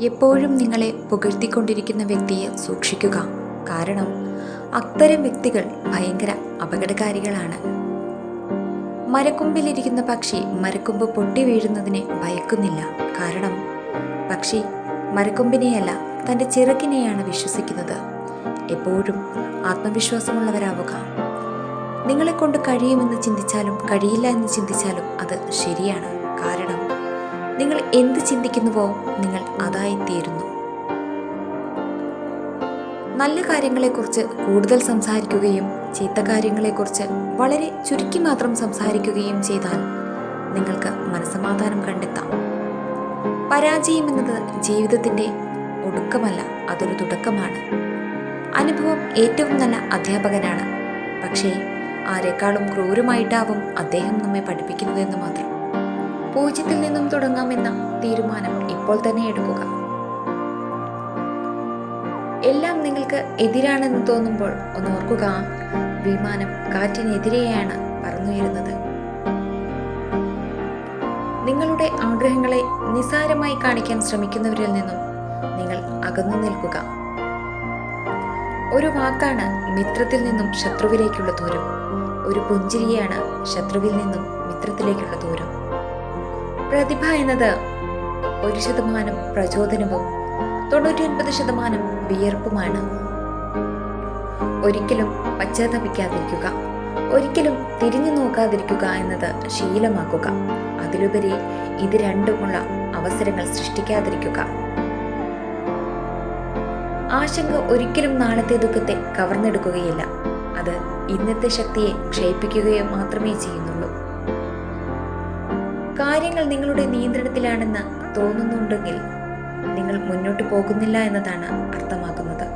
എപ്പോഴും നിങ്ങളെ പുകഴ്ത്തിക്കൊണ്ടിരിക്കുന്ന വ്യക്തിയെ സൂക്ഷിക്കുക. കാരണം അത്തരം വ്യക്തികൾ ഭയങ്കര അപകടകാരികളാണ്. മരക്കൊമ്പിലിരിക്കുന്ന പക്ഷി മരക്കൊമ്പ് പൊട്ടി വീഴുന്നതിനെ ഭയക്കുന്നില്ല. കാരണം പക്ഷി മരക്കൊമ്പിനെയല്ല തന്റെ ചിറകിനെയാണ് വിശ്വസിക്കുന്നത്. എപ്പോഴും ആത്മവിശ്വാസമുള്ളവരാവുക. നിങ്ങളെ കൊണ്ട് കഴിയുമെന്ന് ചിന്തിച്ചാലും കഴിയില്ല എന്ന് ചിന്തിച്ചാലും അത് ശരിയാണ്. കാരണം നിങ്ങൾ എന്ത് ചിന്തിക്കുന്നുവോ നിങ്ങൾ അതായിത്തീരുന്നു നല്ല കാര്യങ്ങളെക്കുറിച്ച് കൂടുതൽ സംസാരിക്കുകയും ചീത്ത കാര്യങ്ങളെക്കുറിച്ച് വളരെ ചുരുക്കി മാത്രം സംസാരിക്കുകയും ചെയ്താൽ നിങ്ങൾക്ക് മനസമാധാനം കണ്ടെത്താം. പരാജയം എന്നത് ജീവിതത്തിന്റെ ഒടുക്കമല്ല അതൊരു തുടക്കമാണ്. അനുഭവം ഏറ്റവും നല്ല അധ്യാപകനാണ്. പക്ഷേ ആരെക്കാളും ക്രൂരമായിട്ടാവും അദ്ദേഹം നമ്മെ പഠിപ്പിക്കുന്നതെന്ന് മാത്രം. പൂജ്യത്തിൽ നിന്നും തുടങ്ങാമെന്ന തീരുമാനം ഇപ്പോൾ തന്നെ എടുക്കുക. എല്ലാം നിങ്ങൾക്ക് എതിരാണെന്ന് തോന്നുമ്പോൾ ഒന്ന് ഓർക്കുക വിമാനം കാറ്റിനെതിരെയാണ് പറന്നുയരുന്നത്. നിങ്ങളുടെ ആഗ്രഹങ്ങളെ നിസാരമായി കാണിക്കാൻ ശ്രമിക്കുന്നവരിൽ നിന്നും നിങ്ങൾ അകന്നു നിൽക്കുക. ഒരു വാക്കാണ് മിത്രത്തിൽ നിന്നും ശത്രുവിലേക്കുള്ള ദൂരം. ഒരു പുഞ്ചിരിയാണ് ശത്രുവിൽ നിന്നും മിത്രത്തിലേക്കുള്ള ദൂരം. പ്രതിഭ എന്നത് ഒരു ശതമാനം പ്രചോദനവും തൊണ്ണൂറ്റിയൊൻപത് ശതമാനം വിയർപ്പുമാണ്. ഒരിക്കലും പശ്ചാത്തപിക്കാതിരിക്കുക ഒരിക്കലും തിരിഞ്ഞു നോക്കാതിരിക്കുക എന്നത് ശീലമാക്കുക. അതിലുപരി ഇത് രണ്ടുമുള്ള അവസരങ്ങൾ സൃഷ്ടിക്കാതിരിക്കുക. ആശങ്ക ഒരിക്കലും നാളത്തെ ദുഃഖത്തെ കവർന്നെടുക്കുകയില്ല. അത് ഇന്നത്തെ ശക്തിയെ ക്ഷയിപ്പിക്കുകയോ മാത്രമേ ചെയ്യുന്നുള്ളൂ. കാര്യങ്ങൾ നിങ്ങളുടെ നിയന്ത്രണത്തിലാണെന്ന് തോന്നുന്നുണ്ടെങ്കിൽ നിങ്ങൾ മുന്നോട്ട് പോകുന്നില്ല എന്നതാണ് അർത്ഥമാക്കുന്നത്.